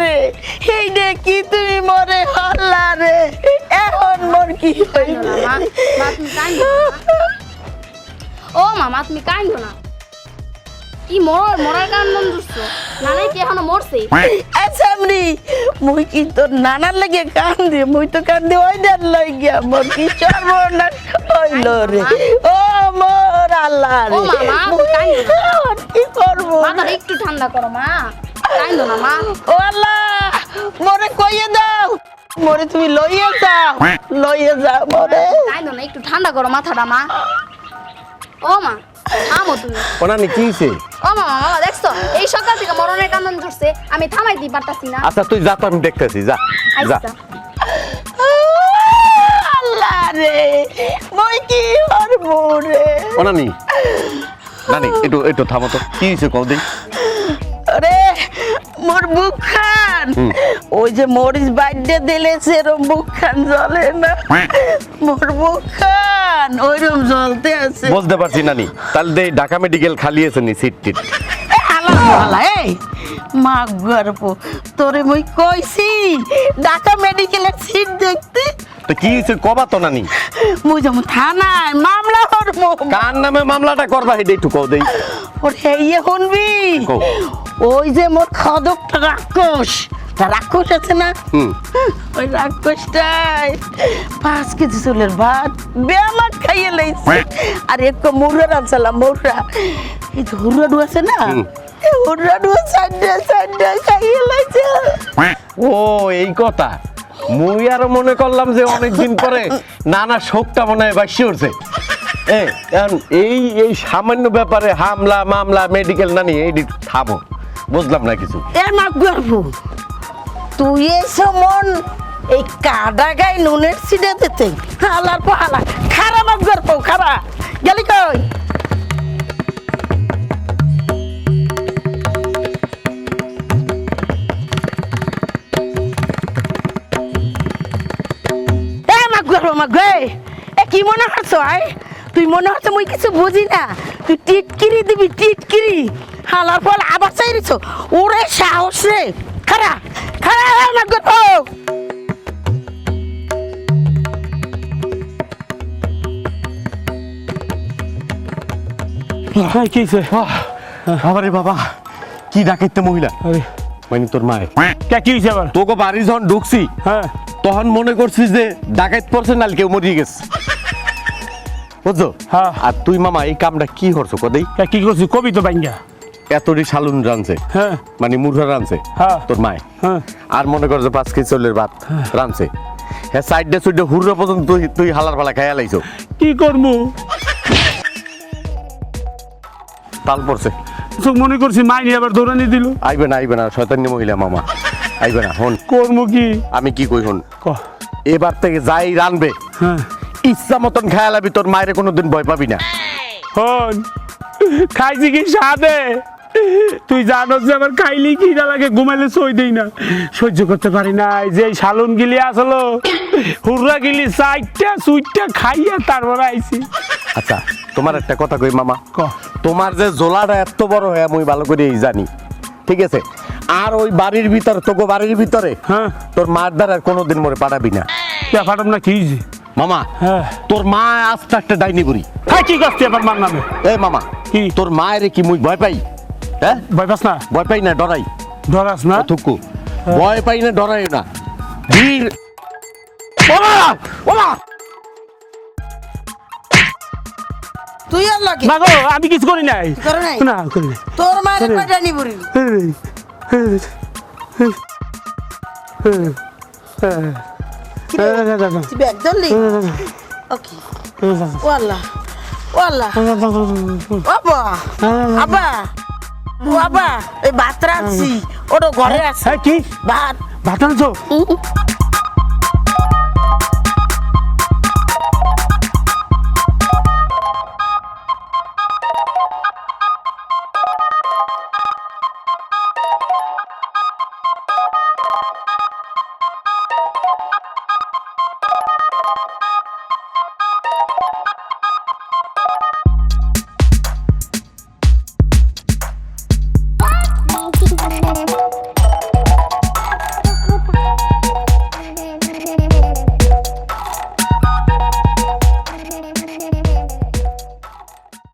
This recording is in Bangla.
রে। কি তুমি মরে হল্লা রে। এখন মোর কি। ও মামা তুমি কাইন্দো না। কি মর মরার কারণ মন দুসছো নানাই কি এখনও মরছে? আসামরি মুই কি তোর নানার লাগে কান্দি? মুই তো কান্দি ওই দেন লই গিয়া মোর কি সর্বনাশ হইল রে। ও মোর আল্লাহ রে। ও মামা, তুই না। কি করব? একটু ঠান্ডা করো মা। কাইন্দো না মা ও আল্লাহ মোরে কইয়ে দাও। মোরে তুমি লইয়ে যাও লইয়ে যাও মোরে। কাইন্দো না একটু ঠান্ডা করো মাথাটা মা। ও মা থামো তুমি। ওনানি কি হইছে? ও মামা মামা দেখছ? এই সকাল থেকে মরণের কান্দন ধরছে আমি থামাই দিই পারতাছি না। আচ্ছা তুই যা তো আমি দেখতেছি যা যা। আল্লাহ রে মই কি করব রে? ওনানি নানি একটু একটু থামো তো। কি হয়েছে কও দেই? মোর বুক খান। ওই যে মরিচ বাইডে দিলে সেরম বুক খান জ্বলে না। মোর বুক খান ওইরকম জ্বলতে আছে। বুঝতে পারছি নানি। তাহলে দে ঢাকা মেডিকেল খালি আছে নি সিট টিট আলা আলা এই মা গর্ব তোরে মই কইছি ঢাকা মেডিকেলের সিট দেখতে। তো কি হয়েছে কবা তো নানি। মুই যেমন থানায় মামলা করব। কার নামে মামলাটা করবা হেডে একটু কও দেই। ওরে ইয়ে শুনবি। ওই যে মোর খদকটা রাক্ষস। তা রাক্ষস আছে না? হুম। ওই রাক্ষসটাই। পাঁচ কেজি চুলের ভাত বেমাক খাইয়ে লাইছে। আর এক মুররা রাঁধছিলাম মুররা এই যে হুররা ডু আছে না? হুম। এই হুররা সাইডে সাইডে খাইয়ে লাইছে। ও এই কথা। মুই আরও মনে করলাম যে অনেকদিন পরে নানা শোকটা মনে হয় বাসি উঠছে। এই এই সামান্য ব্যাপারে হামলা মামলা মেডিকেল নানি এই দিক থামো। বুঝলাম না কিছু। এ তুই এসো মন, এই কাদা গাই নুনের সিডে দিতে। হালার পর হালা খারা মাপ গর্ব, খারা। গেলি কই? কি মনে হচ্ছ আই তুই মনে হচ্ছে মুই কিছু বুঝি না। তুই টিটকিরি দিবি, টিটকিরি। হালার ফল আবার চাইরিছ ওরে সাহস রে। খারা খারা মা গর্ব হ্যাঁ কি আরে বাবা কি ডাকাইতে মহিলা? আরে। মানে তোর মায়ে কে কি হয়েছে আবার? তোকে বাড়ি যখন ঢুকছি হ্যাঁ। তখন মনে করছিস যে ডাকাইত পড়ছে নাল কেউ মরিয়ে গেছে। বুঝছ? হ্যাঁ। আর তুই মামা এই কামটা কি করছ কদেই কে কি করছিস? কবি তো বাইঙ্গা এতটি সালুন রানছে। হ্যাঁ। মানে মুরঘা রানছে। হ্যাঁ। তোর মায় হ্যাঁ। আর মনে কর যে পাঁচ কেজি চলের ভাত রানছে। হ্যাঁ সাইডে সুইডে হুররা পর্যন্ত তুই তুই হালার পালা খাইয়া লাইছো। কি করব তাল পড়ছে। চোখ মনে করছি মাইনি আবার দৌড়ানি দিল। আইবে না আইবে না শয়তানি মহিলা মামা। আইবে না হন। করব কি? আমি কি কই হন? ক। এবার থেকে যাই রানবে। হ্যাঁ। ইচ্ছা মতন খায়া লাবি তোর মায়ের কোনোদিন ভয় পাবি না। হন। খাইছি কি সাদে তুই জানো যে আমার খাইলে কি না লাগে ঘুমাইলে সই দেই না। সহ্য করতে পারি না এই যে সালুন গিলি আসলো হুররা গিলি চাইটা সুইটটা খাইয়া তারপরে আইছি। আচ্ছা তোমার একটা কথা কই মামা। ক? তোমার যে জোলাটা এত বড় হয় আমি ভালো করে জানি। ঠিক আছে? আর ওই বাড়ির ভিতরে তোকে বাড়ির ভিতরে হ্যাঁ। তোর মার দ্বারা কোনোদিন মরে পাঠাবি না। ফাটাম না কি? মামা হ্যাঁ। তোর মা আস্তে একটা ডাইনি বুড়ি। হ্যাঁ কি করছি আবার মার নামে। এ মামা কি? তোর মায়ের কি মুই ভয় পাই? হ্যাঁ? ভয় পাস না? ভয় পাই না ডরাই। ধরাস না? থুকু ভয় পাই না ডরাই না। বীর ওমা! ওমা! তুই আর লাগে? না গো আমি কিছু করি নাই। করে নাই? না করি নাই। তোর ব্যাগ ধরলি? ওকে। ওয়াল্লাহ ওয়াল্লাহ বাবা এই ভাত রাখছি ওটা ঘরে আছে। কি? ভাত। ভাত আনছো?